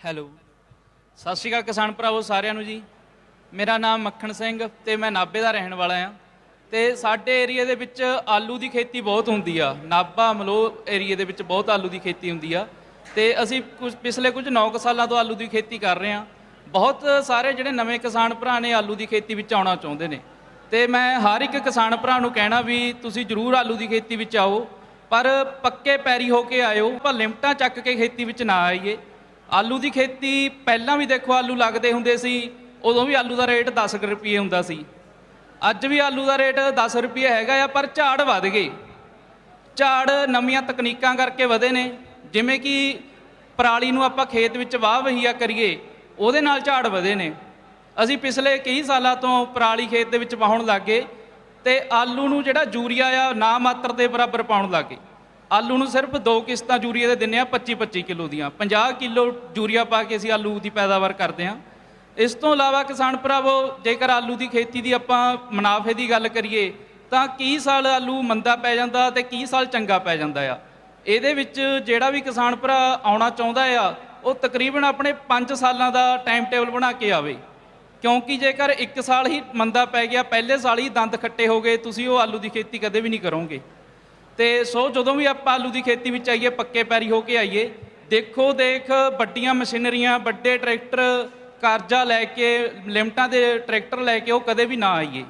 Hello. ਸਤਿ ਸ਼੍ਰੀ ਅਕਾਲ ਕਿਸਾਨ ਭਰਾਵੋ, ਸਾਰਿਆਂ ਨੂੰ ਜੀ। ਮੇਰਾ ਨਾਮ ਮੱਖਣ ਸਿੰਘ ਤੇ ਮੈਂ ਨਾਭੇ ਦਾ ਰਹਿਣ ਵਾਲਾ ਆ ਤੇ ਸਾਡੇ ਏਰੀਆ ਦੇ ਵਿੱਚ ਆਲੂ ਦੀ ਖੇਤੀ ਬਹੁਤ ਹੁੰਦੀ ਆ। ਨਾਭਾ ਮਲੋ ਏਰੀਆ ਦੇ ਵਿੱਚ ਬਹੁਤ ਆਲੂ ਦੀ ਖੇਤੀ ਹੁੰਦੀ ਆ। ਤੇ ਅਸੀਂ ਕੁਝ ਪਿਛਲੇ ਕੁਝ 9 ਸਾਲਾਂ ਤੋਂ ਆਲੂ ਦੀ ਖੇਤੀ ਕਰ ਰਹੇ ਆ ਬਹੁਤ ਸਾਰੇ ਜਿਹੜੇ ਨਵੇਂ ਕਿਸਾਨ ਭਰਾ ਨੇ ਆਲੂ ਦੀ ਖੇਤੀ ਵਿੱਚ ਆਉਣਾ ਚਾਹੁੰਦੇ ਨੇ। ਤੇ ਮੈਂ ਹਰ ਇੱਕ ਕਿਸਾਨ ਭਰਾ ਨੂੰ ਕਹਿਣਾ ਵੀ ਤੁਸੀਂ ਜਰੂਰ ਆਲੂ ਦੀ ਖੇਤੀ ਵਿੱਚ ਆਓ। ਪਰ ਪੱਕੇ ਪੈਰੀ ਹੋ ਕੇ ਆਇਓ ਪਰ ਲਿਮਟਾਂ ਚੱਕ ਕੇ ਖੇਤੀ ਵਿੱਚ ਨਾ ਆਈਏ। ਆਲੂ ਦੀ ਖੇਤੀ ਪਹਿਲਾਂ ਵੀ ਦੇਖੋ ਆਲੂ ਲੱਗਦੇ ਹੁੰਦੇ ਸੀ, ਉਦੋਂ ਵੀ ਆਲੂ ਦਾ ਰੇਟ 10 ਕੁ ਰੁਪਏ ਹੁੰਦਾ ਸੀ। ਅੱਜ ਵੀ ਆਲੂ ਦਾ ਰੇਟ 10 ਰੁਪਏ ਹੈਗਾ ਆ, ਪਰ ਝਾੜ ਵੱਧ ਗਏ। ਝਾੜ ਨਵੀਆਂ ਤਕਨੀਕਾਂ ਕਰਕੇ ਵਧੇ ਨੇ, ਜਿਵੇਂ ਕਿ ਪਰਾਲੀ ਨੂੰ ਆਪਾਂ ਖੇਤ ਵਿੱਚ ਵਾਹ ਵਹੀਆ ਕਰੀਏ, ਉਹਦੇ ਨਾਲ ਝਾੜ ਵਧੇ ਨੇ। ਅਸੀਂ ਪਿਛਲੇ ਕਈ ਸਾਲਾਂ ਤੋਂ ਪਰਾਲੀ ਖੇਤ ਦੇ ਵਿੱਚ ਵਾਹਣ ਲੱਗੇ ਤੇ ਆਲੂ ਨੂੰ ਜਿਹੜਾ ਯੂਰੀਆ ਆ, ਨਾ ਮਾਤਰ ਦੇ ਬਰਾਬਰ ਪਾਉਣ ਲੱਗੇ ਆਲੂ ਨੂੰ ਸਿਰਫ ਦੋ ਕਿਸ਼ਤਾਂ ਯੂਰੀਆ ਦੇ ਦਿੰਨੇ ਆ 25 25 ਕਿਲੋ ਦੀਆਂ। 50 ਕਿਲੋ ਯੂਰੀਆ ਪਾ ਕੇ ਅਸੀਂ ਆਲੂ ਦੀ ਪੈਦਾਵਾਰ ਕਰਦੇ ਹਾਂ। ਇਸ ਤੋਂ ਇਲਾਵਾ ਕਿਸਾਨ ਭਰਾਵੋ, ਜੇਕਰ ਆਲੂ ਦੀ ਖੇਤੀ ਦੀ ਆਪਾਂ ਮੁਨਾਫੇ ਦੀ ਗੱਲ ਕਰੀਏ, ਤਾਂ ਕੀ ਸਾਲ ਆਲੂ ਮੰਦਾ ਪੈ ਜਾਂਦਾ ਤੇ ਕੀ ਸਾਲ ਚੰਗਾ ਪੈ ਜਾਂਦਾ ਆ। ਇਹਦੇ ਵਿੱਚ ਜਿਹੜਾ ਵੀ ਕਿਸਾਨ ਭਰਾ ਆਉਣਾ ਚਾਹੁੰਦਾ ਆ, ਉਹ ਤਕਰੀਬਨ ਆਪਣੇ 5 ਸਾਲਾਂ ਦਾ ਟਾਈਮ ਟੇਬਲ ਬਣਾ ਕੇ ਆਵੇ। ਕਿਉਂਕਿ ਜੇਕਰ 1 ਸਾਲ ਹੀ ਮੰਦਾ ਪੈ ਗਿਆ, ਪਹਿਲੇ ਸਾਲ ਹੀ ਦੰਦ ਖੱਟੇ ਹੋ ਗਏ, ਤੁਸੀਂ ਉਹ ਆਲੂ ਦੀ ਖੇਤੀ ਕਦੇ ਵੀ ਨਹੀਂ ਕਰੋਗੇ। ਤੇ ਸੋ ਜਦੋਂ ਵੀ ਆਪਾਂ ਆਲੂ ਦੀ ਖੇਤੀ ਵਿੱਚ ਆਈਏ, ਪੱਕੇ ਪੈਰੀ ਹੋ ਕੇ ਆਈਏ, ਦੇਖੋ, ਦੇਖ, ਵੱਡੀਆਂ ਮਸ਼ੀਨਰੀਆਂ, ਵੱਡੇ ਟਰੈਕਟਰ, ਕਰਜ਼ਾ ਲੈ ਕੇ, ਲਿਮਟਾਂ ਦੇ ਟਰੈਕਟਰ ਲੈ ਕੇ ਉਹ ਕਦੇ ਵੀ ਨਾ ਆਈਏ।